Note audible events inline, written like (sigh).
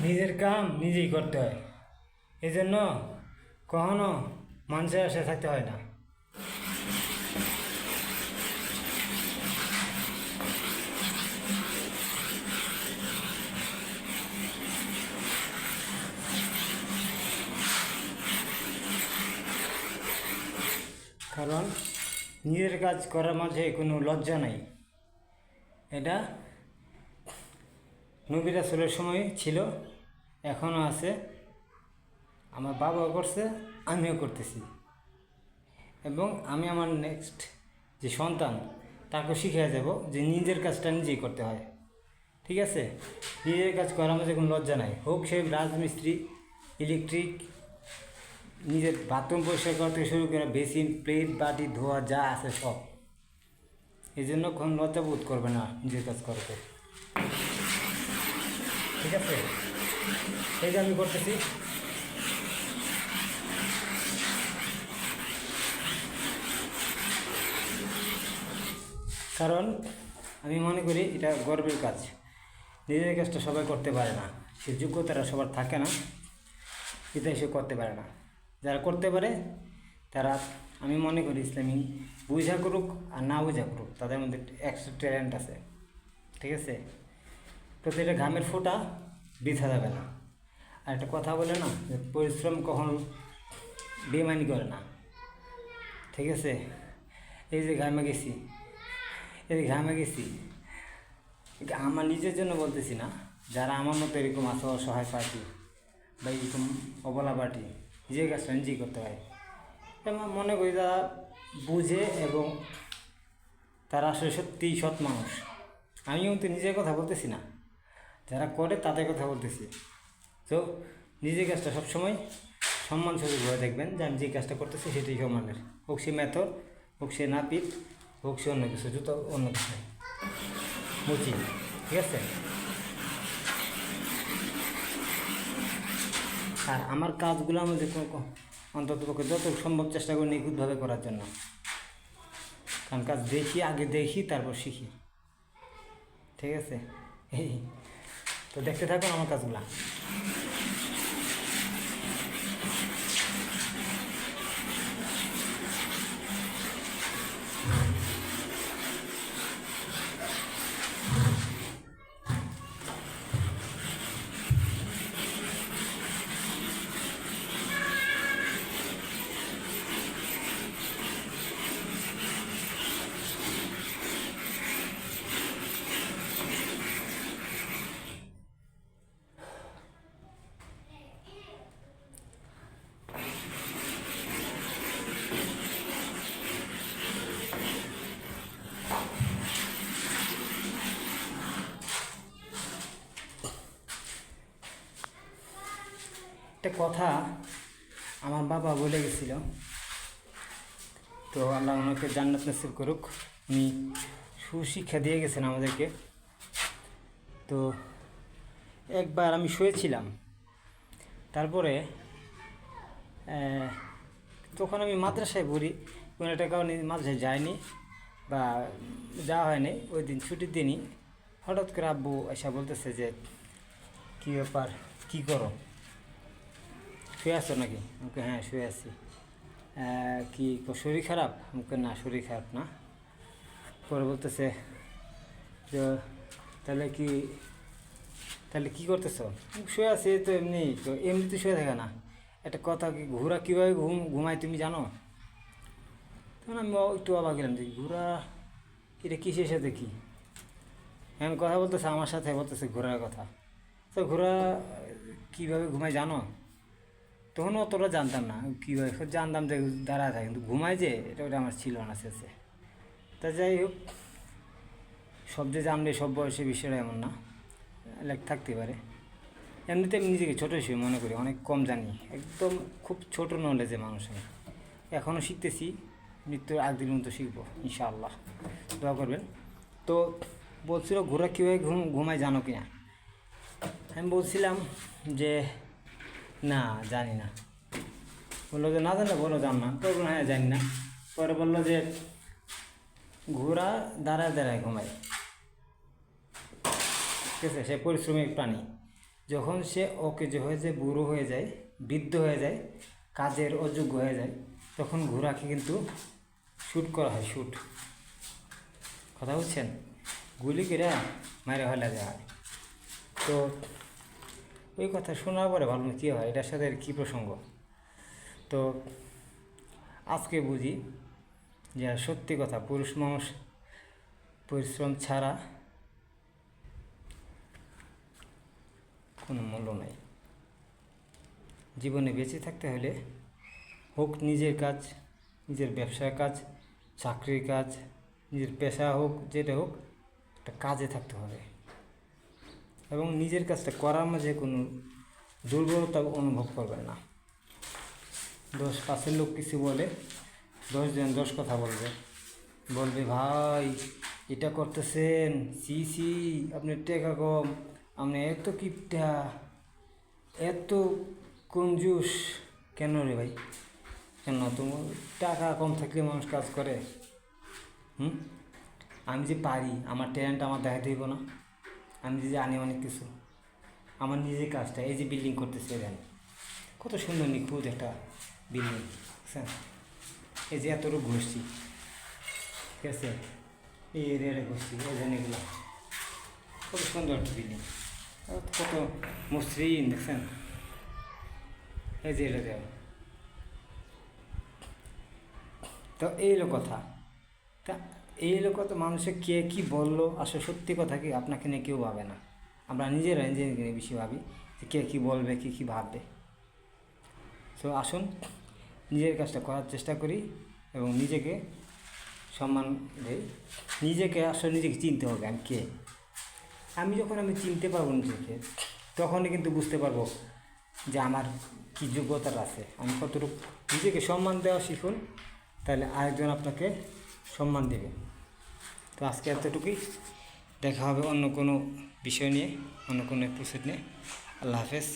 নিজের কাম নিজেই করতে হয়। এই জন্য কখনো মানুষের আশায় থাকতে হয় না। কারণ নিজের কাজ করার মাঝে কোনো লজ্জা নাই। এটা নবী রাসুলের সময় ছিল এখনও আছে। আমার বাবাও করছে, আমিও করতেছি। এবং আমি আমার নেক্সট যে সন্তান তাকে শিখিয়ে যাব যে নিজের কাজটা নিজেই করতে হয়। ঠিক আছে? নিজের কাজ করার মধ্যে কোনো লজ্জা নাই। হোক সে রাজমিস্ত্রি ইলেকট্রিক নিজের বাথরুম পরিষ্কার করা থেকে শুরু করে বেসিন প্লেট বাটি, ধোয়া, যা আছে সব। এই জন্য কোনো লজ্জা বোধ করবে না নিজের কাজ করতে। ঠিক আছে? এই যে আমি করতেছি। কারণ আমি মনে করি এটা গর্বের কাজ। নিজের কাজটা সবাই করতে পারে না। সে যোগ্যতাটা সবার থাকে না। এটা সে করতে পারে না। যারা করতে পারে, তারা আমি মনে করি ইসলামী বুঝা করুক আর না বুঝা করুক, তাদের মধ্যে এক্সট্রা ট্যালেন্ট আছে। ঠিক আছে? প্রতিটা ঘামের ফোঁটা বৃথা যাবে না। আর একটা কথা বলে না যে পরিশ্রম কখনো বেমানি করে না। ঠিক আছে? এই যে ঘামে গেছি, এই যে ঘামে গেছি। আমার নিজের জন্য বলতেছি না, যারা আমার মতো এরকম আছে, অসহায় পার্টি বা এরকম অবলা পার্টি নিজের কাজটা নিজেই করতে হয় আমার মনে করি তারা বুঝে এবং তারা আসলে সত্যিই সৎ মানুষ। আমিও তো নিজের কথা বলতেছি না। যারা করে তাদের কথা বলতেছি। তো নিজের কাজটা সবসময় সম্মান হয়ে দেখবেন যে আমি যে কাজটা করতেছি সেটাই সম্মানের। হোক সে মেথর, হোক সে নাপিত, হোক সে অন্য কিছু, জুতো, অন্য কিছু। মুচি ঠিক আছে? আর আমার কাজগুলো আমাদের অন্তত পক্ষে যত সম্ভব চেষ্টা করি নিখুঁতভাবে করার জন্য। কারণ কাজ দেখি, আগে দেখি, তারপর শিখি। ঠিক আছে? এই (laughs) তো দেখতে থাকুন আমার কাজগুলা। একটা কথা আমার বাবা বলে গেছিল। তো আল্লাহ ওনাকে জান্নাত নসিব করুক। উনি সুশিক্ষা দিয়ে গেছেন আমাদেরকে। তো একবার আমি শুয়েছিলাম। তারপরে তখন আমি মাদ্রাসায় পড়ি। কোনো একটা কারণে মাদ্রাসায় যাইনি বা যাওয়া হয়নি। ওই দিন ছুটির দিনই হঠাৎ করে আব্বু এসে বলতেছে যে, কী ব্যাপার? কী করো? শুয়ে আছো নাকি? আমাকে হ্যাঁ শুয়ে আছি। কি শরীর খারাপ? আমাকে না, শরীর খারাপ না। পরে বলতেছে যে, তাহলে কি তাহলে কি করতেছো? শুয়ে আছি তো এমনি তো এমনি তো শুয়ে থাকে না। একটা কথা কি, ঘোরা কীভাবে ঘুম, ঘুমায় তুমি জানো? তখন আমি একটু অবাক গেলাম যে, ঘোরা, এটা কিসের সাথে কি? এমন কথা বলতেছে আমার সাথে, বলতেছে ঘোরার কথা। তো ঘোরা, কীভাবে ঘুমায় জানো? তখন অতটা জানতাম না। কীভাবে জানতাম যে দাঁড়ায় থাকে, কিন্তু ঘুমায় যে, এটা ওটা আমার ছিল না শেষে। তা যাই হোক, সব যে জানলে সব বয়সে বিষয়টা এমন না। লেখ থাকতে পারে। এমনিতে আমি নিজেকে ছোটো হিসেবে মনে করি, অনেক কম জানি। একদম খুব ছোটো নলেজে মানুষ আমি। এখনও শিখতেছি, মৃত্যুর আগ দিন মতো শিখব, ইনশাআল্লাহ। দোয়া করবেন। তো বলছিল ঘোরা কীভাবে ঘুম, ঘুমায় জানো কি না আমি বলছিলাম যে না, জানি না। বলল যে, না জানলে বলো জান না তো হ্যাঁ জানি না। পরে বলল যে, ঘোড়া দাঁড়ায় দাঁড়ায় ঘুমায়। ঠিক আছে, সে পরিশ্রমিক প্রাণী। যখন সে অকেজো হয়ে যায়, বুড়ো হয়ে যায়, বৃদ্ধ হয়ে যায়, কাজের অযোগ্য হয়ে যায়, তখন ঘোড়াকে কিন্তু শ্যুট করা হয় শ্যুট কথা বুঝছেন? গুলি করে মারে হলে হয় তো ওই কথা শোনার পরে ভালো কী হয়, এটার সাথে কী প্রসঙ্গ? তো আজকে বুঝি যে সত্যি কথা, পুরুষ মানুষ পরিশ্রম ছাড়া কোনো মূল্য নাই। জীবনে বেঁচে থাকতে হলে হোক নিজের কাজ, নিজের ব্যবসার কাজ, চাকরির কাজ, নিজের পেশা হোক, যেটা হোক, একটা কাজে থাকতে হবে। এবং নিজের কাজটা করার মাঝে কোনো দুর্বলতা অনুভব করবেন না। দশ পাশের লোক কিছু বলে দশজন দশ কথা বলবে। বলবে, ভাই, এটা করতেছেন? সি সি, আপনি টেকা কম, আপনি এত কিপটা, এত কঞ্জুস কেন রে ভাই? কেন তোমার টাকা কম থাকলে মানুষ কাজ করে। হুম? আমি যে পারি, আমার ট্যালেন্ট আমার দেখাতে হইব না। আমি যে জানি অনেক কিছু। আমার নিজের কাজটা, এই যে বিল্ডিং করতেছে এখানে। কত সুন্দর নিখুঁত একটা বিল্ডিং বুঝছেন? এই যে এতটুকু ঘষছি ঠিক আছে? এই এরিয়াটা ঘষছি এই জন্য এগুলো। কত সুন্দর একটা বিল্ডিং কত মসৃণ, দেখছেন? এই যে এটা দেওয়া। তো এই কথা। তা এই হলো কথা মানুষে কে কী বলল? আসলে সত্যি কথা কি আপনাকে নিয়ে কেউ ভাবে না। আমরা নিজেরা নিজেকে নিয়ে বেশি ভাবি যে কে কী বলবে, কে কী ভাববে। তো আসুন, নিজের কাজটা করার চেষ্টা করি এবং নিজেকে সম্মান দেই। নিজেকে আসলে নিজেকে চিনতে হবে আমি কে। আমি যখন আমি চিনতে পারব নিজেকে, তখনই কিন্তু বুঝতে পারব যে আমার কী যোগ্যতার আছে। আমি কতটুকু নিজেকে সম্মান দেওয়া শিখুন, তাহলে আরেকজন আপনাকে সম্মান দেবে। তো আজকে এতটুকুই। দেখা হবে অন্য কোনো বিষয় নিয়ে, অন্য কোনো এপিসোড নিয়ে। আল্লাহ হাফেজ।